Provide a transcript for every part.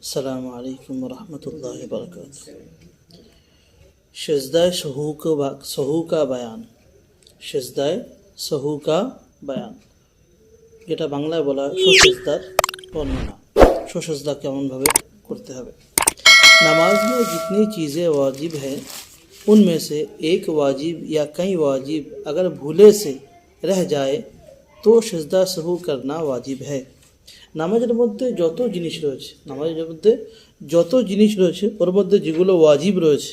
अल्लाम वरहमल वर्क शजदा सहू को सहू का বায়ান সেজদায় সহুকা বায়ান যেটা বাংলায় বলা সুসেজদার বর্ণনা সুসেজদা কেমনভাবে করতে হবে नमाज़ में जितनी चीज़ें वाजिब हैं उनमें से एक वाजिब या कई वाजिब अगर भूले से रह जाए तो सजदा सहू करना वाजिब है নামাজের মধ্যে যত জিনিস রয়েছে নামাজের মধ্যে যত জিনিস রয়েছে ওর মধ্যে যেগুলো ওয়াজিব রয়েছে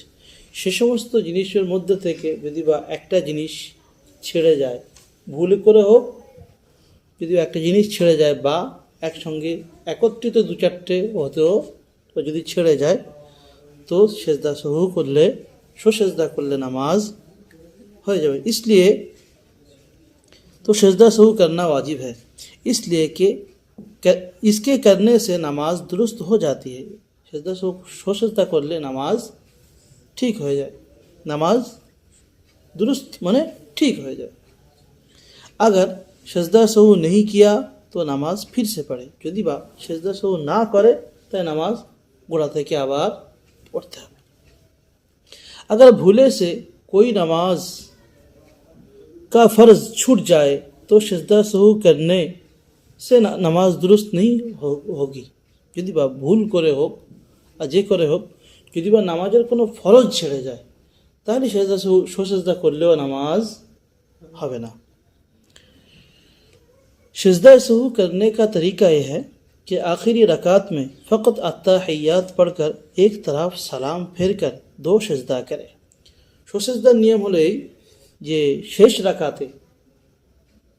সে সমস্ত জিনিসের মধ্যে থেকে যদি বা একটা জিনিস ছেড়ে যায় ভুল করে হোক যদি একটা জিনিস ছেড়ে যায় বা একসঙ্গে একত্রিত দু চারটে হতেও তো যদি ছেড়ে যায় তো সেজদা সহু করলে সোসেজদা করলে নামাজ হয়ে যাবে इसलिए तो सजदा सहू करना वाजिब है इसलिए कि क- इसके करने से नमाज दुरुस्त हो जाती है सजदा सहू सो सजदा कर ले नमाज ठीक हो जाए नमाज दुरुस्त माने ठीक हो जाए अगर सजदा सहू नहीं किया तो नमाज फिर से पढ़े यदि बा सजदा सहू ना करे तो नमाज गोड़ा থেকে আবার পড়তে হবে अगर भूले से कोई नमाज का फ़र्ज छूट जाए तो सजदा सहू करने से न- नमाज दुरुस्त नहीं हो- होगी যদি বা ভুল করে হোক আর যে করে হোক যদি বা নামাজের কোনো ফরজ ছেড়ে যায় তাহলে সেজদা সহু সসেজদা করলেও নামাজ হবে না सजदा सहू करने का तरीका यह है कि आखिरी रकात में फ़कत अत्ताहियात पढ़कर एक तरफ सलाम फेर कर दो सजदा करे সসেজদার নিয়ম হলো এই যে শেষ রাকাতে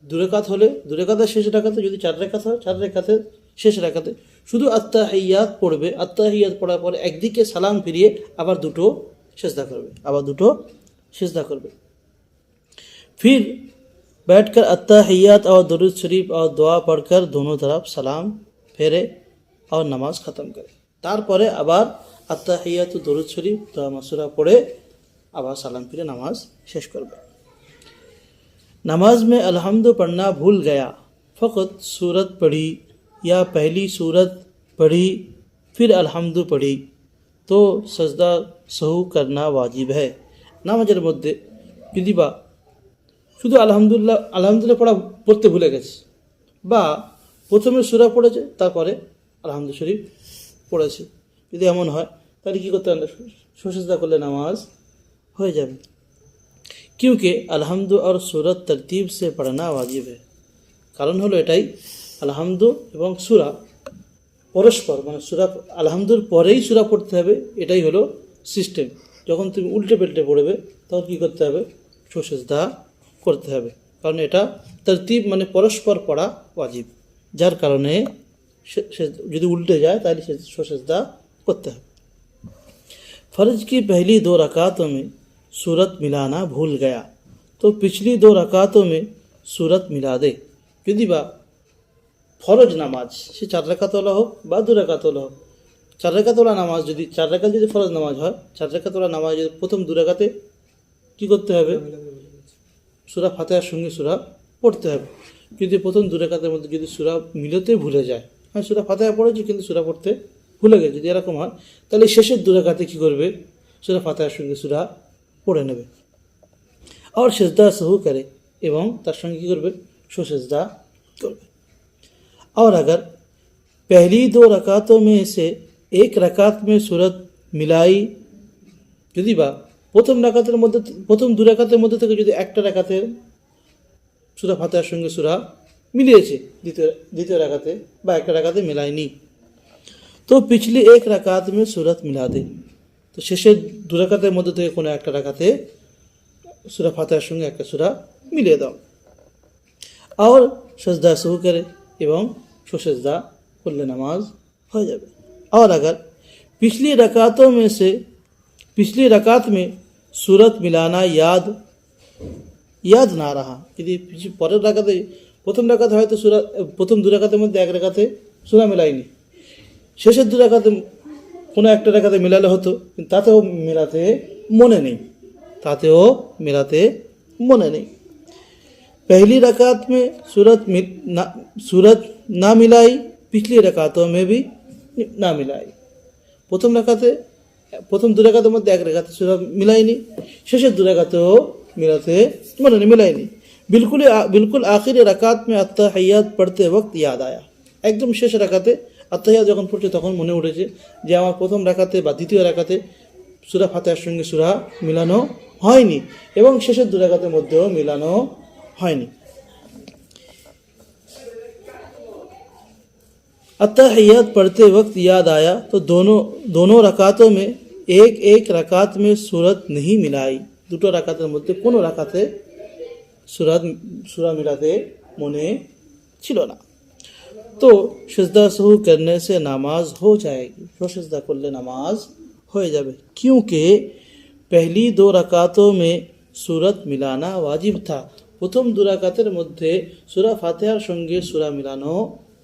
দু রেখাত হলে দু রেখাতের শেষ রাখাতে যদি চার রেখাত হয় চার রেখাতে শেষ রাখাতে শুধু আত্মাহিয়াত পড়বে আত্মাহিয়াত পড়ার পরে একদিকে সালাম ফিরিয়ে আবার দুটো সেজদা করবে আবার দুটো সেজদা করবে फिर बैठकर अत्ताहियात और दरुद शरीफ और दुआ पढ़कर दोनों तरफ सलाम फेरे और নামাজ খতম করে তারপরে আবার আত্তাহিয়াত ও দরুদ শরীফ দোয়া মাসুরা পড়ে আবার সালাম ফিরে নামাজ শেষ করবে नमाज में अलहमद पढ़ना भूल गया फ़कत सूरत पढ़ी या पहली सूरत पढ़ी फिर अलहमद पढ़ी तो सजदा सहू करना वाजिब है নামাজের মধ্যে যদি বা শুধু আলহামদুলিল্লাহ আলহামদুলিল্লাহ পড়া পড়তে ভুলে গেছে বা প্রথমে সুরা পড়েছে তারপরে আলহামদু শরীফ পড়েছে যদি এমন হয় তাহলে কী করতে হবে সুসেজদা করলে নামাজ হয়ে যাবে क्योंकि अलहमद और सूरत तरतीब से पढ़ना वाजिब है কারণ হলো এটাই আলহামদু এবং সুরা পরস্পর মানে সুরা আলহামদুর পরেই সুরা পড়তে হবে এটাই হলো সিস্টেম যখন তুমি উল্টে পাল্টে পড়বে তখন কী করতে হবে সোসেজদা করতে হবে কারণ এটা তরতিব মানে পরস্পর পড়া ওয়াজিব যার কারণে সে- সে- যদি উল্টে যায় তাহলে সে সোসেজদা করতে হবে फर्ज की पहली दो रकातों में सूरत मिलाना भूल गया तो पिछली दो रकातों में सूरत मिला दे যদি বা ফরজ নামাজ সে চার রেখাতলা হোক বা দু রেখাতলা হোক চার রেখাতলা নামাজ যদি চার রেখা যদি ফরজ নামাজ হয় চার রেখাতলা নামাজ যদি প্রথম দু রেখাতে কী করতে হবে সুরা ফাতেহার সঙ্গে সুরা পড়তে হবে যদি প্রথম দু রেখাতের মধ্যে যদি সুরা মিলতে ভুলে যায় হ্যাঁ সুরা ফাতেহা পড়েছি কিন্তু সুরা পড়তে ভুলে গেছে যদি এরকম হয় তাহলে শেষের দু রেখাতে কী করবে সুরা ফাতেহার সঙ্গে সুরা পড়ে নেবে और সেজদা सहू करे এবং তার সঙ্গে কী করবে সো সেজদা করবে और अगर पहली दो रकातों में से एक रकात में सूरत मिलाई যদি বা প্রথম রাকাতের মধ্যে প্রথম দু রাকাতের মধ্যে থেকে যদি একটা রাকাতে সুরা ফাতেহার সঙ্গে সুরা মিলিয়েছে দ্বিতীয় দ্বিতীয় রাকাতে বা একটা রাকাতে মিলায়নি তো পিছলি এক রাকাত মে সুরত মিলা দে তো শেষের দু রাকাতের মধ্যে থেকে কোনো একটা রাকাতে সুরা ফাতেহার সঙ্গে একটা সুরা মিলিয়ে দাও আর সজদা सहू करे এবং সজদা করলে নামাজ হয়ে যাবে और अगर पिछली रकातों में से पिछली रकात में सूरत मिलाना याद ইয়াদ না রাহা যদি পিছ- পরের রাখাতে প্রথম রাখাতে হয়তো সুরা প্রথম দু রাখাতের মধ্যে এক রাখাতে সুরা মেলায়নি শেষের দু রাখাতে কোনো একটা রাখাতে মেলালে হতো কিন্তু তাতেও মেলাতে মনে নেই তাতেও মেলাতে মনে নেই पहली रकात में सूरत मिल ना सूरत ना मिलाई पिछली रकातों में भी ना मिलाई প্রথম রাকাতে প্রথম দু রাকাতের মধ্যে এক রেখাতে সুরা মিলায়নি শেষের দু রাকাতেও মিলাতে মানে মিলায়নি बिल्कुल बिल्कुल आखिर रकात में अत्ताहियात पढ़ते वक्त याद आया একদম শেষ রাকাতে আত্মাহিয়া যখন পড়ছে তখন মনে উঠেছে যে আমার প্রথম রাকাতে বা দ্বিতীয় রাকাতে সুরা ফাতেহার সঙ্গে সুরা মিলানো হয়নি এবং শেষের দু রাকাতের মধ্যেও মিলানো হয়নি अत्ताहियात पढ़ते वक्त याद आया तो दोनों दोनों रकातों में एक एक रकात में सूरत नहीं मिलाई দুটো রাকাতের মধ্যে কোনো রাকাতে সুরাত সুরা মিলাতে মনে ছিল না तो सजदा सहू करने से नमाज़ हो जाएगी। तो सजदा करले नमाज़ हो जाए क्योंकि पहली दो रकातों में सूरत मिलाना वाजिब था। प्रथम दो রাকাতের मध्य সুরা ফাতেহার সঙ্গে সুরা मिलानो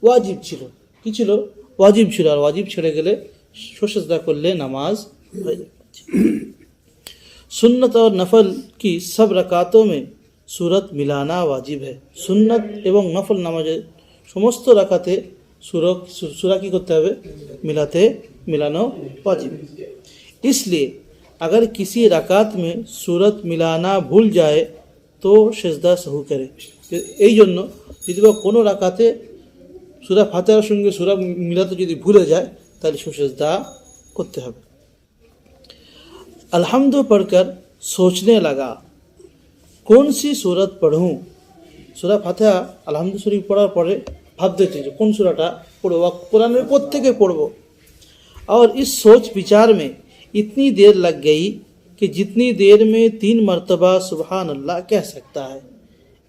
वाजिब ছিল কি वाजिब छो और वाजिब ওয়াজিব ছেড়ে গেলে कर ले नमाज़ हो जाए। सुन्नत और नफल की सब रकातों में सूरत मिलाना वाजिब है। सुन्नत एवं नफल नमाज़ সমস্ত রাকাতে সুরক সুরা কি করতে হবে मिलाते मिलानो वाजिब इसलिए अगर किसी रकात में सूरत मिलाना भूल जाए तो সেজদা सहू करे এই জন্য যদি বা কোনো রাকাতে সুরা ফাতেহার সঙ্গে সুরা মিলাতে যদি ভুলে যায় তাহলে সুসেজদা করতে হবে अलहमद पढ़कर सोचने लगा कौन सी सूरत पढ़ूं সুরা ফাতেহা আলহামদু শরীফ পড়ার পরে ভাবতে যে কোন সুরাটা পড়বো বা কোরআনের প্রত্যেকে পড়বো और इस सोच विचार में इतनी देर लग गई कि जितनी देर में तीन मर्तबा सुबहान अल्लाह कह सकता है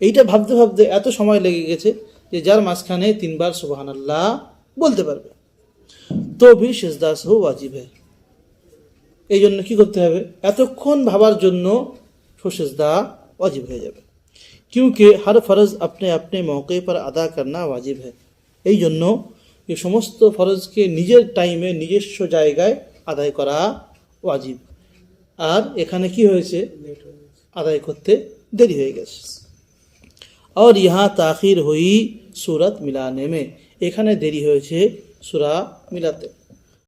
এইটা ভাবতে ভাবতে এত সময় লেগে গেছে যে যার মাঝখানে তিনবার সুবহান আল্লাহ বলতে পারবে তো ভি সেজদা সহ ওয়াজিব है এই জন্য কি করতে হবে এতক্ষণ ভাবার জন্য সেজদা ওয়াজিব হয়ে যাবে क्योंकि हर फर्ज अपने अपने मौके पर अदा करना वाजिब है এই জন্য এই সমস্ত ফরজকে নিজের টাইমে নিজস্ব জায়গায় আদায় করা ওয়াজিব আর এখানে কি হয়েছে আদায় করতে দেরি হয়ে গেছে और यहाँ ताखिर हुई सूरत मिलाने में এখানে দেরি হয়েছে সূরা মিলাতে